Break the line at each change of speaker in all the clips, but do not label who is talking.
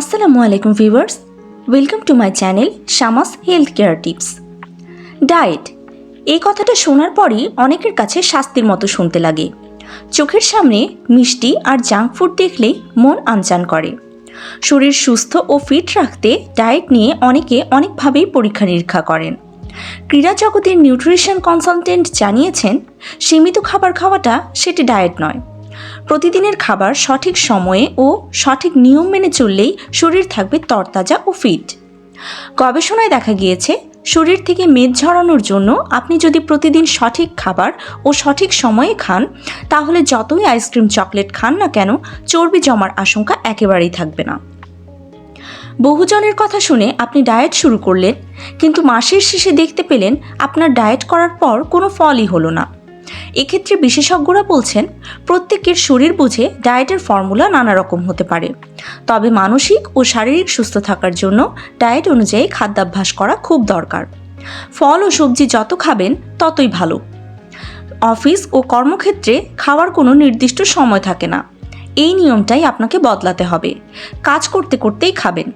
আসসালামু আলাইকুম viewers, welcome to my channel Shamas health care tips. Diet, এই কথাটা শোনার পরই অনেকের কাছে শাস্তির মতো শুনতে লাগে। চোখের সামনে মিষ্টি আর জাঙ্ক ফুড দেখলেই মন আনচান করে। শরীর সুস্থ ও ফিট রাখতে ডায়েট নিয়ে অনেকে অনেকভাবেই পরীক্ষা নিরীক্ষা করেন। ক্রীড়া জগতের নিউট্রিশন কনসালটেন্ট জানিয়েছেন, সীমিত খাবার খাওয়াটা সেটি ডায়েট নয়। প্রতিদিনের খাবার সঠিক সময়ে ও সঠিক নিয়ম মেনে চললেই শরীর থাকবে তরতাজা ও ফিট। গবেষণায় দেখা গিয়েছে, শরীর থেকে মেদ ঝরানোর জন্য আপনি যদি প্রতিদিন সঠিক খাবার ও সঠিক সময়ে খান, তাহলে যতই আইসক্রিম, চকলেট খান না কেন, চর্বি জমার আশঙ্কা একেবারেই থাকবে না। বহুজনের কথা শুনে আপনি ডায়েট শুরু করলেন, কিন্তু মাসের শেষে দেখতে পেলেন আপনার ডায়েট করার পর কোনো ফলই হলো না। এক্ষেত্রে বিশেষজ্ঞরা বলছেন, প্রত্যেকের শরীর বুঝে ডায়েটের ফর্মুলা নানা রকম হতে পারে। তবে মানসিক ও শারীরিক সুস্থ থাকার জন্য ডায়েট অনুযায়ী খাদ্যাভ্যাস করা খুব দরকার। ফল ও সবজি যত খাবেন, ততই ভালো। অফিস ও কর্মক্ষেত্রে খাওয়ার কোনো নির্দিষ্ট সময় থাকে না। এই নিয়মটাই আপনাকে বদলাতে হবে। কাজ করতে করতেই খাবেন।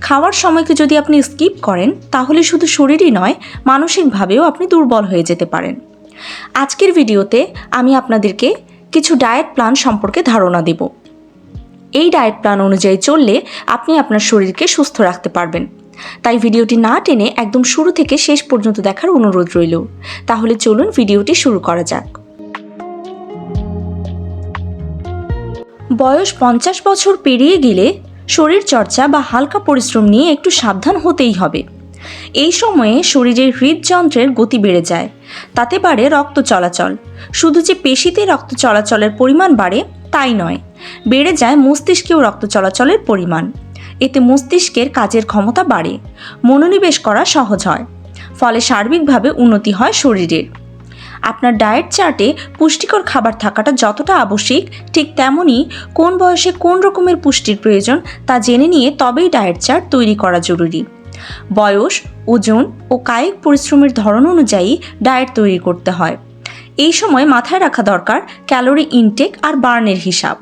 খাওয়ার সময়কে যদি আপনি স্কিপ করেন, তাহলে শুধু শরীরই নয়, মানসিকভাবেও আপনি দুর্বল হয়ে যেতে পারেন। আজকের ভিডিওতে আমি আপনাদেরকে কিছু ডায়েট প্ল্যান সম্পর্কে ধারণা দেব। এই ডায়েট প্ল্যান অনুযায়ী চললে আপনি আপনার শরীরকে সুস্থ রাখতে পারবেন। তাই ভিডিওটি না টেনে একদম শুরু থেকে শেষ পর্যন্ত দেখার অনুরোধ রইল। তাহলে চলুন ভিডিওটি শুরু করা যাক। বয়স পঞ্চাশ বছর পেরিয়ে গেলে শরীর চর্চা বা হালকা পরিশ্রম নিয়ে একটু সাবধান হতেই হবে। এই সময়ে শরীরের হৃদযন্ত্রের গতি বেড়ে যায়। তাতে বাড়ে রক্ত চলাচল। শুধু যে পেশিতে রক্ত চলাচলের পরিমাণ বাড়ে, তাই নয়। বেড়ে যায় মস্তিষ্কেও রক্ত চলাচলের পরিমাণ। এতে মস্তিষ্কের কাজের ক্ষমতা বাড়ে। মনোনিবেশ করা সহজ হয়। ফলে সার্বিকভাবে উন্নতি হয় শরীরের। আপনার ডায়েট চার্টে পুষ্টিকর খাবার থাকাটা যতটা আবশ্যিক, ঠিক তেমনই কোন বয়সে কোন রকমের পুষ্টির প্রয়োজন তা জেনে নিয়ে তবেই ডায়েট চার্ট তৈরি করা জরুরি। বয়স, ওজন ও কায়িক পরিশ্রমের ধরন অনুযায়ী ডায়েট তৈরি করতে হয়। এই সময় মাথায় রাখা দরকার ক্যালোরি ইনটেক আর বার্নের হিসাব।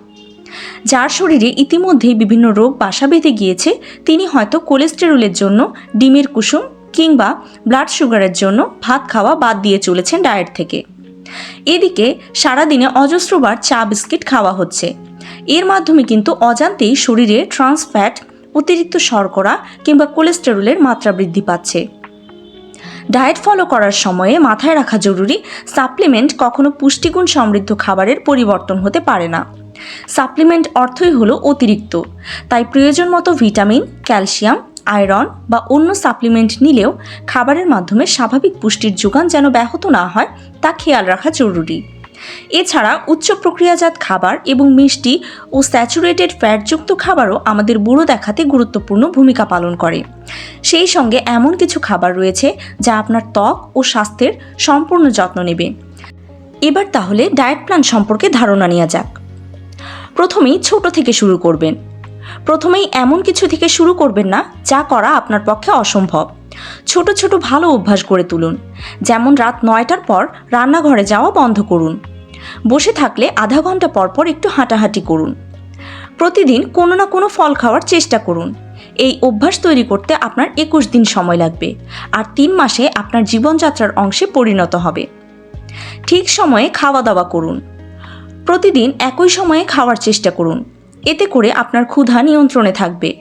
যার শরীরে ইতিমধ্যেই বিভিন্ন রোগ বাসা বেঁধে গিয়েছে, তিনি হয়তো কোলেস্টেরলের জন্য, ডিমের কুসুম কিংবা ব্লাড সুগারের জন্য ভাত খাওয়া বাদ দিয়ে চলেছেন ডায়েট থেকে। এদিকে সারাদিনে অজস্রবার চা বিস্কিট খাওয়া হচ্ছে। এর মাধ্যমে কিন্তু অজান্তেই শরীরে ট্রান্স ফ্যাট অতিরিক্ত শর্করা কিংবা কোলেস্টেরলের মাত্রা বৃদ্ধি পাচ্ছে। ডায়েট ফলো করার সময়ে মাথায় রাখা জরুরি, সাপ্লিমেন্ট কখনো পুষ্টিগুণ সমৃদ্ধ খাবারের পরিবর্তন হতে পারে না। সাপ্লিমেন্ট অর্থই হলো অতিরিক্ত, তাই প্রয়োজন মতো ভিটামিন, ক্যালসিয়াম, আয়রন বা অন্য সাপ্লিমেন্ট নিলেও খাবারের মাধ্যমে স্বাভাবিক পুষ্টির যোগান যেন ব্যাহত না হয়, তা খেয়াল রাখা জরুরি। এছাড়া উচ্চ প্রক্রিয়াজাত খাবার এবং মিষ্টি ও স্যাচুরেটেড ফ্যাটযুক্ত খাবারও আমাদের বুড়ো দেখাতে গুরুত্বপূর্ণ ভূমিকা পালন করে। সেই সঙ্গে এমন কিছু খাবার রয়েছে যা আপনার ত্বক ও স্বাস্থ্যের সম্পূর্ণ যত্ন নেবে। এবার তাহলে ডায়েট প্ল্যান সম্পর্কে ধারণা নেওয়া যাক। প্রথমেই ছোট থেকে শুরু করবেন। প্রথমেই এমন কিছু থেকে শুরু করবেন না যা করা আপনার পক্ষে অসম্ভব। ছোট ছোট ভালো অভ্যাস গড়ে তুলুন। যেমন রাত নয়টার পর রান্নাঘরে যাওয়া বন্ধ করুন। বসে থাকলে আধা ঘণ্টা পর পর একটু হাঁটাহাঁটি করুন। প্রতিদিন কোনো না কোনো ফল খাওয়ার চেষ্টা করুন। এই অভ্যাস তৈরি করতে আপনার একুশ দিন সময় লাগবে, আর তিন মাসে আপনার জীবনযাত্রার অংশে পরিণত হবে। ঠিক সময়ে খাওয়া দাওয়া করুন। প্রতিদিন একই সময়ে খাওয়ার চেষ্টা করুন। এতে করে আপনার ক্ষুধা নিয়ন্ত্রণে থাকবে।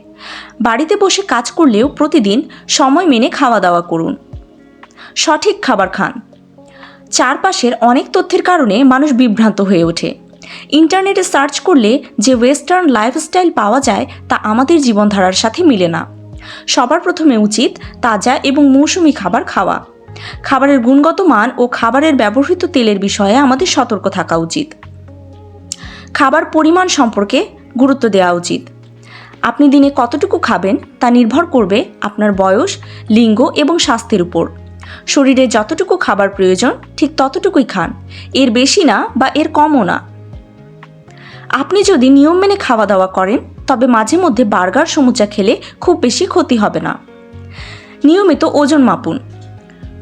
বাড়িতে বসে কাজ করলেও প্রতিদিন সময় মেনে খাওয়া দাওয়া করুন। সঠিক খাবার খান। চারপাশের অনেক তথ্যের কারণে মানুষ বিভ্রান্ত হয়ে ওঠে। ইন্টারনেটে সার্চ করলে যে ওয়েস্টার্ন লাইফস্টাইল পাওয়া যায় তা আমাদের জীবনধারার সাথে মিলে না। সবার প্রথমে উচিত তাজা এবং মৌসুমি খাবার খাওয়া। খাবারের গুণগত মান ও খাবারের ব্যবহৃত তেলের বিষয়ে আমাদের সতর্ক থাকা উচিত। খাবার পরিমাণ সম্পর্কে গুরুত্ব দেওয়া উচিত। আপনি দিনে কতটুকু খাবেন তা নির্ভর করবে আপনার বয়স, লিঙ্গ এবং স্বাস্থ্যের উপর। শরীরে যতটুকু খাবার প্রয়োজন, ঠিক ততটুকুই খান। এর বেশি না বা এর কমও না। আপনি যদি নিয়ম মেনে খাওয়া দাওয়া করেন, তবে মাঝে মধ্যে বার্গার, সমুচা খেলে খুব বেশি ক্ষতি হবে না। নিয়মিত ওজন মাপুন।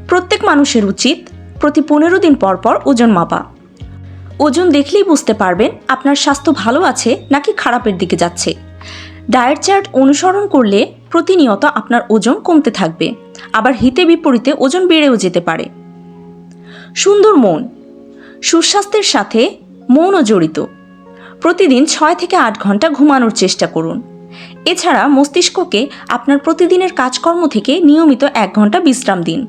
প্রত্যেক মানুষের উচিত প্রতি পনেরো দিন পর পর ওজন মাপা। ওজন দেখলেই বুঝতে পারবেন আপনার স্বাস্থ্য ভালো আছে নাকি খারাপের দিকে যাচ্ছে। ডায়েট চার্ট অনুসরণ করলে প্রতিনিয়ত আপনার ওজন কমতে থাকবে, আবার হিতে বিপরীতে ওজন বেড়েও যেতে পারে। সুন্দর মন, সুস্বাস্থ্যের সাথে মনও জড়িত। প্রতিদিন ছয় থেকে আট ঘণ্টা ঘুমানোর চেষ্টা করুন। এছাড়া মস্তিষ্ককে আপনার প্রতিদিনের কাজকর্ম থেকে নিয়মিত এক ঘণ্টা বিশ্রাম দিন।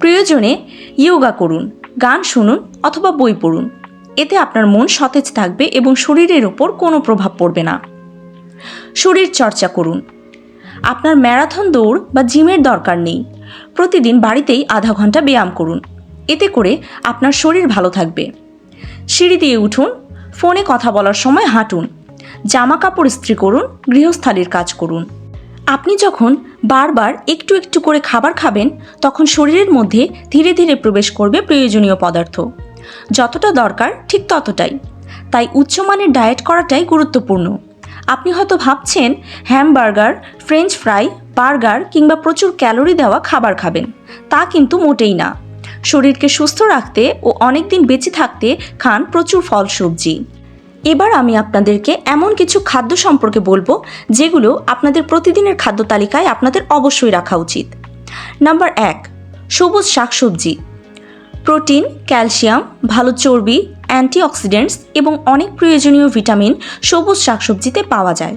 প্রয়োজনে ইয়োগা করুন, গান শুনুন অথবা বই পড়ুন। এতে আপনার মন সতেজ থাকবে এবং শরীরের ওপর কোনো প্রভাব পড়বে না। শরীর চর্চা করুন। আপনার ম্যারাথন দৌড় বা জিমের দরকার নেই। প্রতিদিন বাড়িতেই আধা ঘণ্টা ব্যায়াম করুন। এতে করে আপনার শরীর ভালো থাকবে। সিঁড়ি দিয়ে উঠুন, ফোনে কথা বলার সময় হাঁটুন জামা কাপড় ইস্ত্রি করুন, গৃহস্থালির কাজ করুন। আপনি যখন বারবার একটু একটু করে খাবার খাবেন, তখন শরীরের মধ্যে ধীরে ধীরে প্রবেশ করবে প্রয়োজনীয় পদার্থ। যতটা দরকার ঠিক ততটাই। তাই উচ্চমানের ডায়েট করাটাই গুরুত্বপূর্ণ। আপনি হয়তো ভাবছেন, হ্যামবার্গার, ফ্রেঞ্চ ফ্রাই, বার্গার কিংবা প্রচুর ক্যালোরি দেওয়া খাবার খাবেন। তা কিন্তু মোটেই না। শরীরকে সুস্থ রাখতে ও অনেক দিন বেঁচে থাকতে খান প্রচুর ফল সবজি এবার আমি আপনাদেরকে এমন কিছু খাদ্য সম্পর্কে বলব, যেগুলো আপনাদের প্রতিদিনের খাদ্য তালিকায় আপনাদের অবশ্যই রাখা উচিত। নাম্বার এক, সবুজ শাকসবজি। প্রোটিন, ক্যালসিয়াম, ভালো চর্বি, অ্যান্টিঅক্সিডেন্টস এবং অনেক প্রয়োজনীয় ভিটামিন সবুজ শাকসবজিতে পাওয়া যায়।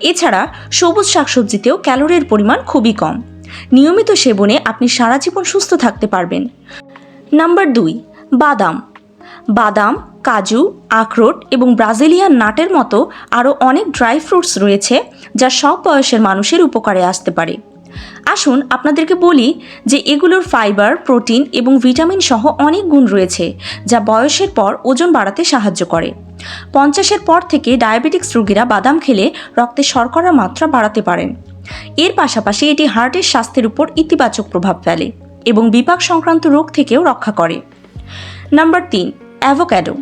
এছাড়া সবুজ শাকসবজিতেও ক্যালোরির পরিমাণ খুবই কম। নিয়মিত সেবনে আপনি সারা জীবন সুস্থ থাকতে পারবেন। নাম্বার দুই, বাদাম। বাদাম, কাজু, আখরোট এবং ব্রাজিলিয়ান নাটের মতো আরও অনেক ড্রাই ফ্রুটস রয়েছে যা সব বয়সের মানুষের উপকারে আসতে পারে। আসুন আপনাদেরকে বলি যে এগুলোর ফাইবার, প্রোটিন এবং ভিটামিন সহ অনেক গুণ রয়েছে, যা বয়সের পর ওজন বাড়াতে সাহায্য করে। পঞ্চাশের পর থেকে ডায়াবেটিক্স রোগীরা বাদাম খেলে রক্তে শর্করার মাত্রা বাড়াতে পারেন। এর পাশাপাশি এটি হার্টের স্বাস্থ্যের উপর ইতিবাচক প্রভাব ফেলে এবং বিপাক সংক্রান্ত রোগ থেকেও রক্ষা করে। নাম্বার তিন, অ্যাভোক্যাডো।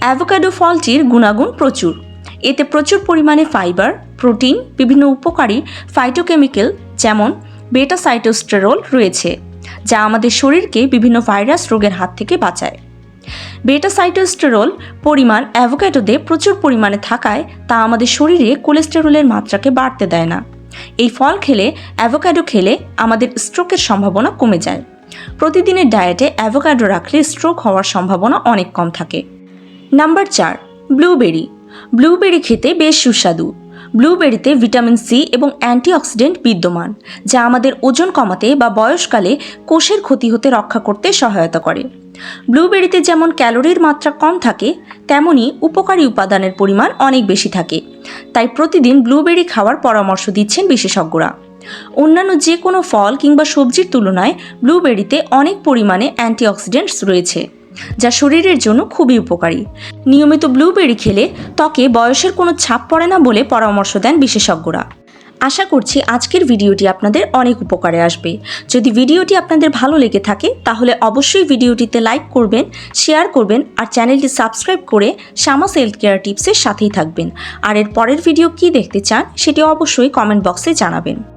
অ্যাভোক্যাডো ফলটির গুণাগুণ প্রচুর। এতে প্রচুর পরিমাণে ফাইবার, প্রোটিন, বিভিন্ন উপকারী ফাইটোকেমিক্যাল যেমন বেটা সাইটোস্টেরল রয়েছে, যা আমাদের শরীরকে বিভিন্ন ভাইরাস রোগের হাত থেকে বাঁচায়। বেটা সাইটোস্টেরল পরিমাণ অ্যাভোক্যাডোতে প্রচুর পরিমাণে থাকায় তা আমাদের শরীরে কোলেস্টেরলের মাত্রাকে বাড়তে দেয় না। এই ফল খেলে অ্যাভোক্যাডো খেলে আমাদের স্ট্রোকের সম্ভাবনা কমে যায়। প্রতিদিনের ডায়েটে অ্যাভোকাডো রাখলে স্ট্রোক হওয়ার সম্ভাবনা অনেক কম থাকে। নাম্বার চার, ব্লুবেরি। ব্লুবেরি খেতে বেশ সুস্বাদু। ব্লুবেরিতে ভিটামিন সি এবং অ্যান্টিঅক্সিডেন্ট বিদ্যমান, যা আমাদের ওজন কমাতে বা বয়সকালে কোষের ক্ষতি হতে রক্ষা করতে সহায়তা করে। ব্লুবেরিতে যেমন ক্যালোরির মাত্রা কম থাকে তেমনই উপকারী উপাদানের পরিমাণ অনেক বেশি থাকে। তাই প্রতিদিন ব্লুবেরি খাওয়ার পরামর্শ দিচ্ছেন বিশেষজ্ঞরা। অন্যান্য যে কোনো ফল কিংবা সবজির তুলনায় ব্লুবেরিতে অনেক পরিমাণে অ্যান্টিঅক্সিডেন্টস রয়েছে। যা শরীরের জন্য খুবই উপকারী। নিয়মিত ব্লুবেরি খেলে ত্বকে বয়সের কোনো ছাপ পড়ে না বলে পরামর্শ দেন বিশেষজ্ঞরা। আশা করছি আজকের ভিডিওটি আপনাদের অনেক উপকারে আসবে। যদি ভিডিওটি আপনাদের ভালো লেগে থাকে, তাহলে অবশ্যই ভিডিওটিতে লাইক করবেন, শেয়ার করবেন আর চ্যানেলটি সাবস্ক্রাইব করে শ্যামাস হেলথ কেয়ার টিপসের সাথেই থাকবেন। আর এর পরের ভিডিও কি দেখতে চান, সেটি অবশ্যই কমেন্ট বক্সে জানাবেন।